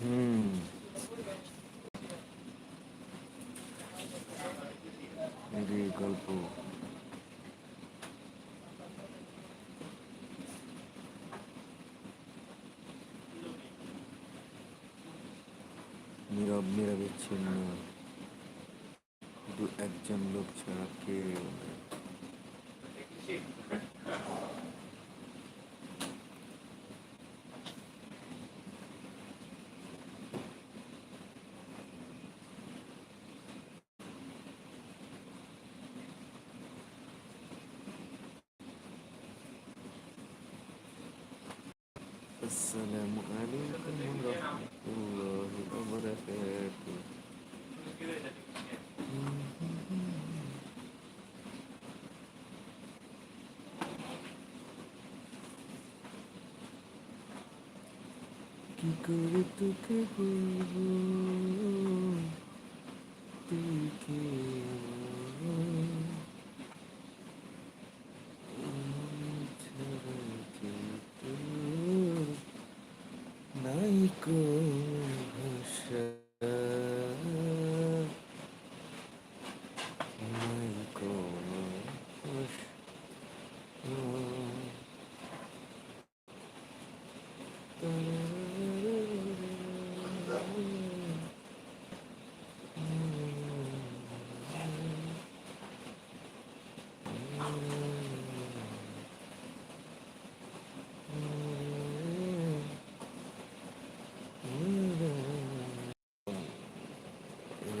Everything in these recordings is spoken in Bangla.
হুম এই গল্প নীরব নিরবিচ্ছিন্ন। শুধু একজন লোক ছাড়া কেউ Assalamualaikum warahmatullahi wabarakatuh. Kiko itu kebun Kiko itu kebun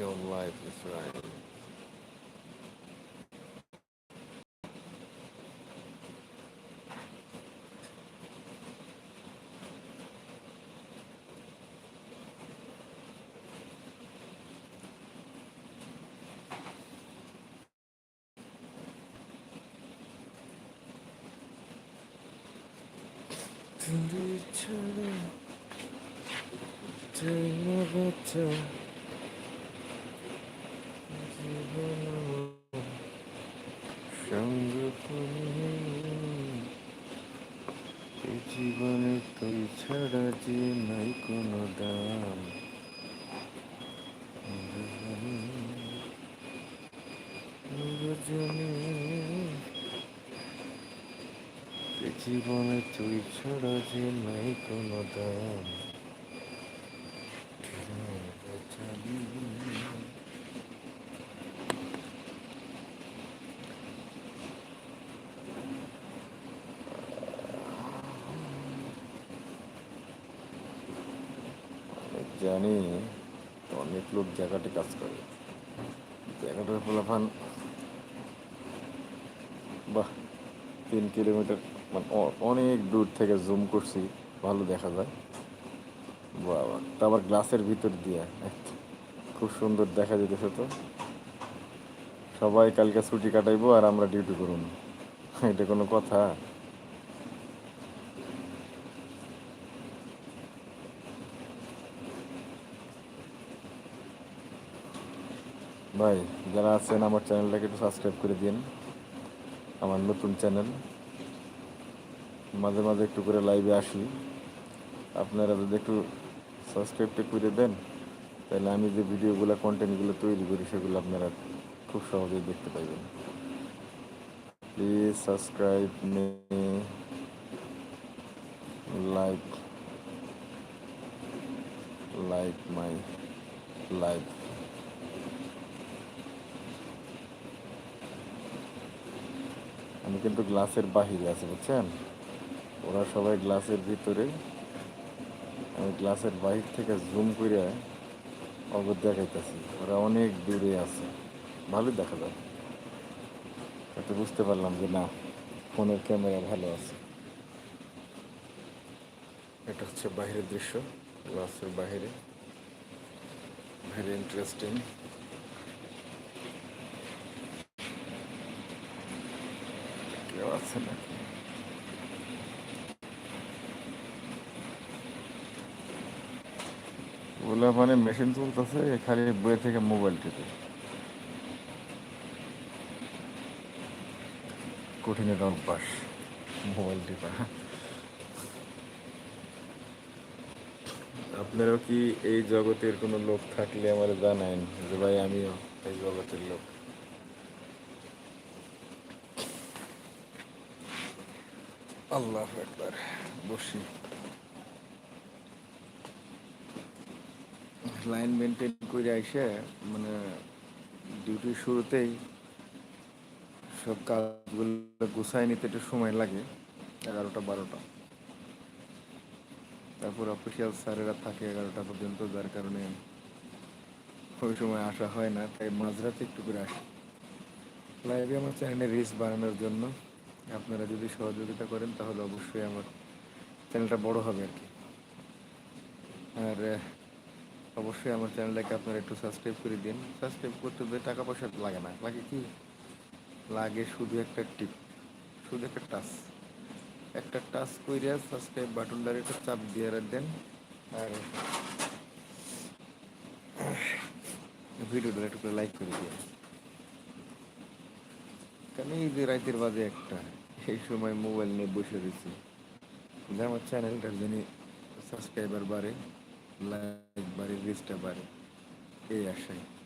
your life. is right. to each other, to another time. সঙ্গ এই জীবনে তুই ছাড়া যে নাই কোনো দাম জীবনে তুই ছাড়া যে নাই কোনো দাম। জানি অনেক লোক জায়গাতে কাজ করে। জায়গাটার ফলাফান বাহ, তিন কিলোমিটার মানে অনেক দূর থেকে জুম করছি, ভালো দেখা যায়। বাবা, তা আবার গ্লাসের ভিতর দিয়ে, খুব সুন্দর দেখা যেতেছে তো। সবাই কালকে ছুটি কাটাইবো আর আমরা ডিউটি করুন। এটা কোনো কথা। ভাই, যারা আছেন আমার চ্যানেলটাকে একটু সাবস্ক্রাইব করে দিন আমার নতুন চ্যানেল। মাঝে মাঝে একটু করে লাইভে আসি। আপনারা যদি একটু সাবস্ক্রাইবটা করে দেন, তাহলে আমি যে ভিডিওগুলো কন্টেন্টগুলো তৈরি করি, সেগুলো আপনারা খুব সহজেই দেখতে পাইবেন। Please subscribe me like like my live আমি কিন্তু গ্লাসের বাহিরে আছি, বুঝছেন? ওরা সবাই গ্লাসের ভিতরে। আমি গ্লাসের বাহির থেকে জুম করে অগর দেখাইতেছি। ওরা অনেক দূরে আছে। ভালোই দেখা যায়। একটু বুঝতে পারলাম যে না, ফোনের ক্যামেরা ভালো আছে। এটা হচ্ছে বাইরের দৃশ্য, গ্লাসের বাইরে ভেরি ইন্টারেস্টিং কেউ আছে নাকি? ওগুলো মানে মেশিন চলতেছে খালি বই থেকে মোবাইল টিপে। কঠিন একটা অভ্যাস মোবাইল টিপা। আপনারাও কি এই জগতের কোনো লোক থাকলে আমার জানান যে, ভাই, আমিও এই জগতের লোক। আল্লাহ একবার বসি। লাইন মেনটেন করে আইসে মানে ডিউটির শুরুতেই সব কাজগুলো গুছাই নিতে একটু সময় লাগে, এগারোটা, বারোটা। তারপর অফিসিয়াল স্যারেরা থাকে এগারোটা পর্যন্ত, যার কারণে ওই সময় আসা হয় না, তাই মাঝরাতে একটু করে আসি। লাইভে আমার চ্যানেলের রিচ বাড়ানোর জন্য। আপনারা যদি সহযোগিতা করেন, তাহলে অবশ্যই আমার চ্যানেলটা বড় হবে আর কি। আর অবশ্যই আমার চ্যানেলটাকে আপনারা একটু সাবস্ক্রাইব করে দিন। সাবস্ক্রাইব করতে দিয়ে টাকা পয়সা লাগে না। লাগে কি? লাগে শুধু একটা টিপ শুধু একটা টাচ একটা টাচ কইরা সাবস্ক্রাইব বাটনটার একটা চাপ দিয়ে দেন আর, ভিডিওটা একটু করে লাইক করে দিয়ে কারণ এই যে রাতের বাজে একটা। এই সময় মোবাইল নিয়ে বসে রয়েছি। কিন্তু আমার চ্যানেলটা জন্য সাবস্ক্রাইবার বাড়ে লাইক বাড়ে রিচটা বাড়ে, এই আশায়।